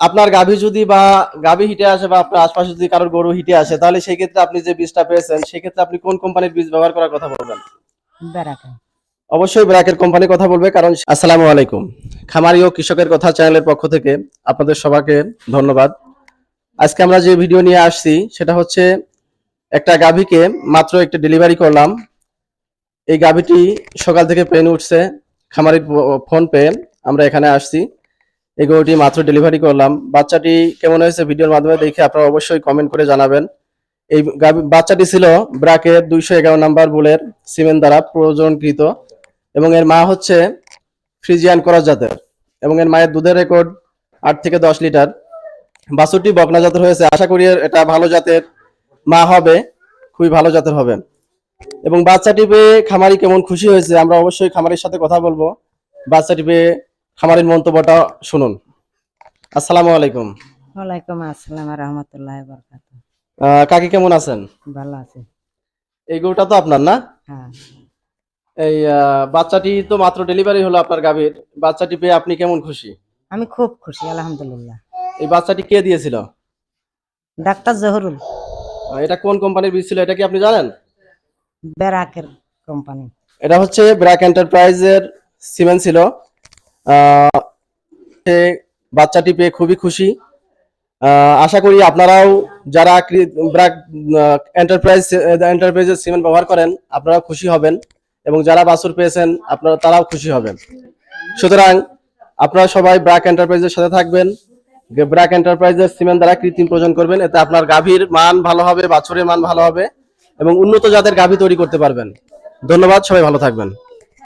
আপনার গাভী যদি বা গাভী হিটে আসে বা আপনার আশপাশে যদি কারোর গরু হিটে আসে তাহলে সেই ক্ষেত্রে আপনি যে বীজটা পেয়েছেন সেক্ষেত্রে আপনি কোন কোম্পানির বীজ ব্যবহার করার কথা বলবেন? অবশ্যই ব্র্যাকের কোম্পানি কথা বলবে কারণ আসসালামু আলাইকুম। খামারি ও কৃষকের কথা চ্যানেলের পক্ষ থেকে আপনাদের সবাইকে ধন্যবাদ। আজকে আমরা যে ভিডিও নিয়ে আসছি সেটা হচ্ছে একটা গাভীকে মাত্র একটা ডেলিভারি করলাম। এই গাভীটি সকাল থেকে পেন উঠছে খামারির ফোন পেয়ে আমরা এখানে আসছি। এই গরুটি মাত্র ডেলিভারি করলাম। বাচ্চাটি কেমন হয়েছে ভিডিওর মাধ্যমে দেখে আপনারা অবশ্যই কমেন্ট করে জানাবেন। এই বাচ্চাটি ছিল ব্রাকের দুইশো এগারো নাম্বার বুলের সিমেন্ট দ্বারা প্রজনকৃত এবং এর মা হচ্ছে ফ্রিজিয়ান করাস জাতের এবং এর মায়ের দুধের রেকর্ড আট থেকে দশ লিটার। বাছুরটি বকনা জাতের হয়েছে। আশা করি এটা ভালো জাতের মা হবে, খুবই ভালো জাতের হবে। এবং বাচ্চাটি পেয়ে খামারি কেমন খুশি হয়েছে, আমরা অবশ্যই খামারির সাথে কথা বলব। বাচ্চাটি পেয়ে খামারির মন্তব্যটা শুনুন। আসসালামু আলাইকুম। ওয়ালাইকুম আসসালাম রহমতুল্লাহ বরকাত কাকি কেমন আছেন? ভালো আছে। এই গরুটা তো আপনার না? হ্যাঁ। এই বাচ্চাটি তো মাত্র ডেলিভারি হলো আপনার গাভীর। বাচ্চাটি পেয়ে আপনি কেমন খুশি? আমি খুব খুশি আলহামদুলিল্লাহ। এই বাচ্চাটি কে দিয়েছিল? ডাক্তার জহরুল। এটা কোন কোম্পানির বীজ ছিল এটা কি আপনি জানেন? বেরাকের কোম্পানি এটা হচ্ছে ব্র্যাক এন্টারপ্রাইজের সিমেন্ট ছিল। সে বাচ্চাটি পেয়ে খুবই খুশি। আশা করি আপনারাও যারা এন্টারপ্রাইজ এন্টারপ্রাইজের সিমেন্ট ব্যবহার করেন, আপনারাও খুশি হবেন এবং যারা বাছুর পেয়েছেন, আপনারা, তারাও খুশি হবেন। সুতরাং আপনারা সবাই ব্র্যাক এন্টারপ্রাইজের সাথে থাকবেন। ব্র্যাক এন্টারপ্রাইজের সিমেন্ট দ্বারা কৃত্রিম প্রজন করবেন, এতে আপনার গাভীর মান ভালো হবে, বাছুরের মান ভালো হবে এবং উন্নত জাতের গাভী তৈরি করতে পারবেন। ধন্যবাদ, সবাই ভালো থাকবেন।